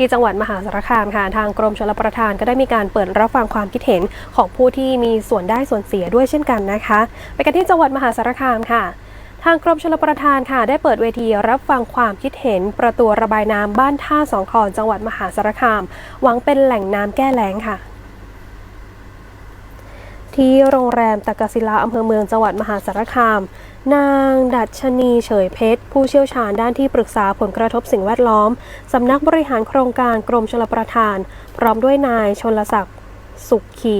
ที่จังหวัดมหาสารคามค่ะทางกรมชลประทานก็ได้มีการเปิดรับฟังความคิดเห็นของผู้ที่มีส่วนได้ส่วนเสียด้วยเช่นกันนะคะ ไปกันที่จังหวัดมหาสารคามค่ะทางกรมชลประทานค่ะได้เปิดเวทีรับฟังความคิดเห็นประตูระบายน้ำบ้านท่าสองคอนจังหวัดมหาสารคาม หวังเป็นแหล่งน้ำแก้แล้งค่ะ ที่โรงแรมตะกศิลาอำเภอเมืองจังหวัดมหาสารคาม นางดัชนีเฉยเพชร ผู้เชี่ยวชาญด้านที่ปรึกษาผลกระทบสิ่งแวดล้อม สำนักบริหารโครงการกรมชลประทาน พร้อมด้วยนายชนลศักดิ์สุขขี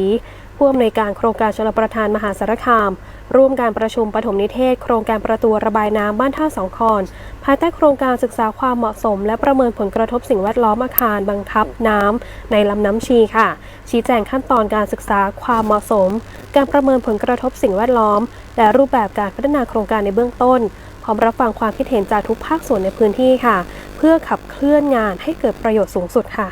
ผู้อำนวยการโครงการชลประทานมหาสารคาม ร่วมการประชุมปฐมนิเทศ โครงการประตูระบายน้ำบ้านท่าสองคอน ภายใต้โครงการศึกษาความเหมาะสม และประเมินผลกระทบสิ่งแวดล้อมอาคารบังคับน้ำในลำน้ำชีค่ะ ชี้แจงขั้นตอนการศึกษาความเหมาะสม การประเมินผลกระทบสิ่งแวดล้อม และรูปแบบการพัฒนาโครงการในเบื้องต้นพร้อมรับฟังความคิดเห็นจากทุกภาคส่วนในพื้นที่ค่ะ เพื่อขับเคลื่อนงานให้เกิดประโยชน์สูงสุดค่ะ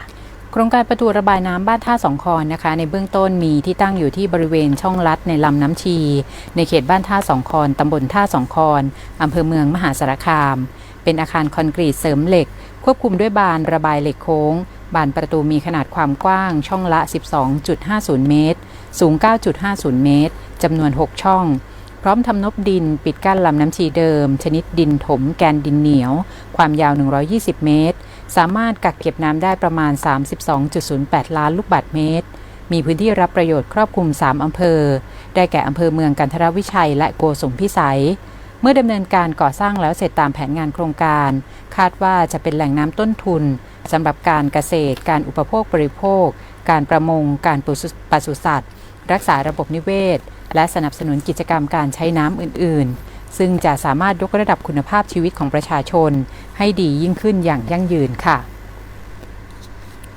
โครงการประตูระบายน้ำบ้านท่าสองคอนนะคะ ในเบื้องต้นมีที่ตั้งอยู่ที่บริเวณช่องลัดในลำน้ำชี ในเขตบ้านท่าสองคอนตำบลท่าสองคอนอำเภอเมืองมหาสารคาม เป็นอาคารคอนกรีตเสริมเหล็ก ควบคุมด้วยบานระบายเหล็กโค้ง บานประตูมีขนาดความกว้าง ช่องละ 12.50 เมตร สูง 9.50 เมตรจำนวน 6 ช่อง พร้อมทำนบดินปิดกั้นลำน้ำชีเดิม ชนิดดินถมแกนดินเหนียว ความยาว 120 เมตร สามารถกักเก็บน้ำได้ประมาณ 32.08 ล้านลูกบาศก์เมตร มีพื้นที่รับประโยชน์ครอบคลุม 3 อำเภอ ได้แก่อำเภอเมืองกันทรวิชัยและโกสุมพิสัย เมื่อดำเนินการก่อสร้างแล้วเสร็จตามแผนงานโครงการ คาดว่าจะเป็นแหล่งน้ำต้นทุนสำหรับการเกษตร การอุปโภคบริโภค การประมง การปศุปศุสัตว์ รักษาระบบนิเวศ และสนับสนุนกิจกรรมการใช้น้ำอื่น ๆซึ่งจะสามารถยกระดับคุณภาพชีวิตของประชาชน ให้ดียิ่งขึ้นอย่างยั่งยืนค่ะ